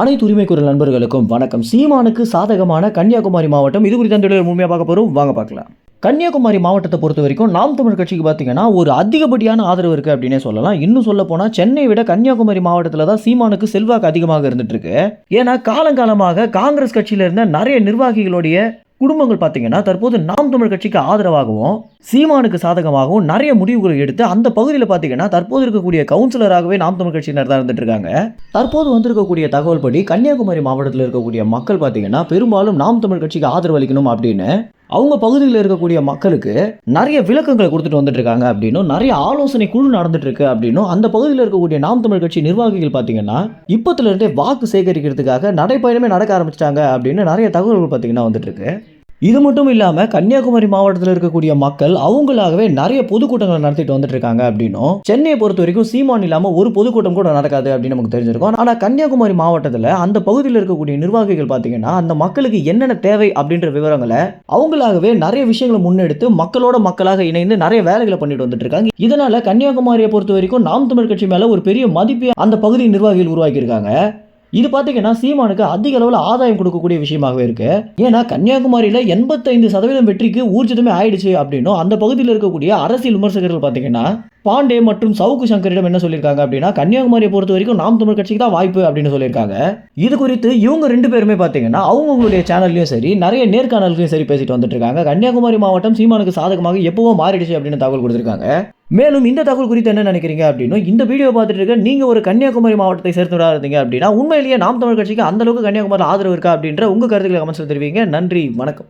அனைத்து உரிமை குரல் நண்பர்களுக்கும் வணக்கம். சீமானுக்கு சாதகமான கன்னியாகுமரி மாவட்டம் இது குறித்த அந்த முழுமையாக பார்க்க போகிறோம் வாங்க பார்க்கலாம். கன்னியாகுமரி மாவட்டத்தை பொறுத்த வரைக்கும் நாம் தமிழ் கட்சிக்கு பார்த்தீங்கன்னா ஒரு அதிகப்படியான ஆதரவு இருக்குது அப்படின்னே சொல்லலாம். இன்னும் சொல்ல போனால் சென்னை விட கன்னியாகுமரி மாவட்டத்தில் தான் சீமானுக்கு செல்வாக்கு அதிகமாக இருந்துட்டு இருக்கு. ஏன்னா காலங்காலமாக காங்கிரஸ் கட்சியில இருந்த நிறைய நிர்வாகிகளுடைய குடும்பங்கள் பார்த்தீங்கன்னா தற்போது நாம் தமிழ் கட்சிக்கு ஆதரவாகவும் சீமானுக்கு சாதகமாகவும் நிறைய முடிவுகளை எடுத்து அந்த பகுதியில் பார்த்தீங்கன்னா தற்போது இருக்கக்கூடிய கவுன்சிலராகவே நாம் தமிழ் கட்சியினர் தான் இருந்துட்டு இருக்காங்க. தற்போது வந்திருக்கக்கூடிய தகவல் படி கன்னியாகுமரி மாவட்டத்தில் இருக்கக்கூடிய மக்கள் பார்த்தீங்கன்னா பெரும்பாலும் நாம் தமிழ் கட்சிக்கு ஆதரவு அளிக்கணும் அப்படின்னு அவங்க பகுதியில் இருக்கக்கூடிய மக்களுக்கு நிறைய விளக்கங்களை கொடுத்துட்டு வந்துட்டு இருக்காங்க அப்படின்னும் நிறைய ஆலோசனை குழு நடந்துட்டு இருக்கு அப்படின்னும் அந்த பகுதியில் இருக்கக்கூடிய நாம் தமிழ் கட்சி நிர்வாகிகள் பார்த்தீங்கன்னா இப்பத்துல இருந்தே வாக்கு சேகரிக்கிறதுக்காக நடைப்பயணமே நடக்க ஆரம்பிச்சிட்டாங்க அப்படின்னு நிறைய தகவல்கள் பார்த்தீங்கன்னா வந்துட்டு இருக்கு. இது மட்டும் இல்லாமல் கன்னியாகுமரி மாவட்டத்தில் இருக்கக்கூடிய மக்கள் அவங்களாகவே நிறைய பொதுக்கூட்டங்களை நடத்திட்டு வந்துட்டு இருக்காங்க அப்படின்னும் சென்னையை பொறுத்த வரைக்கும் சீமான் இல்லாமல் ஒரு பொதுக்கூட்டம் கூட நடக்காது அப்படின்னு நமக்கு தெரிஞ்சிருக்கும். ஆனால் கன்னியாகுமரி மாவட்டத்தில் அந்த பகுதியில் இருக்கக்கூடிய நிர்வாகிகள் பார்த்தீங்கன்னா அந்த மக்களுக்கு என்னென்ன தேவை அப்படின்ற விவரங்களை அவங்களாகவே நிறைய விஷயங்களை முன்னெடுத்து மக்களோட மக்களாக இணைந்து நிறைய வேலைகளை பண்ணிட்டு வந்துட்டு இருக்காங்க. இதனால கன்னியாகுமரியை பொறுத்த வரைக்கும் நாம் தமிழ் கட்சி மேல ஒரு பெரிய மதிப்பை அந்த பகுதி நிர்வாகிகள் உருவாக்கியிருக்காங்க. இது பார்த்தீங்கன்னா சீமானுக்கு அதிக அளவில் ஆதாயம் கொடுக்கக்கூடிய விஷயமாகவே இருக்கு. ஏன்னா கன்னியாகுமரியில் எண்பத்தைந்து சதவீதம் வெற்றிக்கு ஊர்ஜிதமே ஆயிடுச்சு அப்படின்னும் அந்த பகுதியில் இருக்கக்கூடிய அரசியல் விமர்சகர்கள் பார்த்தீங்கன்னா பாண்டே மற்றும் சவுக்கு சங்கரிடம் என்ன சொல்லியிருக்காங்க அப்படின்னா கன்னியாகுமரியை பொறுத்த வரைக்கும் நாம் தமிழ் கட்சிக்கு தான் வாய்ப்பு அப்படின்னு சொல்லியிருக்காங்க. இது குறித்து இவங்க ரெண்டு பேருமே பார்த்தீங்கன்னா அவங்கவுங்களுடைய சேனல்லையும் சரி நிறைய நேர்காணல்களையும் சரி பேசிட்டு வந்துட்டு இருக்காங்க. கன்னியாகுமரி மாவட்டம் சீமானுக்கு சாதகமாக எப்பவும் மாறிடுச்சு அப்படின்னு தகவல் கொடுத்துருக்காங்க. மேலும் இந்த தகவல் குறித்து என்ன நினைக்கிறீங்க அப்படின்னு இந்த வீடியோ பார்த்துட்டு இருக்க நீங்கள் ஒரு கன்னியாகுமரி மாவட்டத்தை சேர்ந்தவராக இருந்தீங்க அப்படின்னா உண்மையிலேயே நாம் தமிழ் கட்சிக்கு அந்த அளவுக்கு கன்னியாகுமரி ஆதரவு இருக்கா அப்படின்ற உங்கள் கருத்துக்களை கமெண்ட்ஸில் தெரிவிங்க. நன்றி வணக்கம்.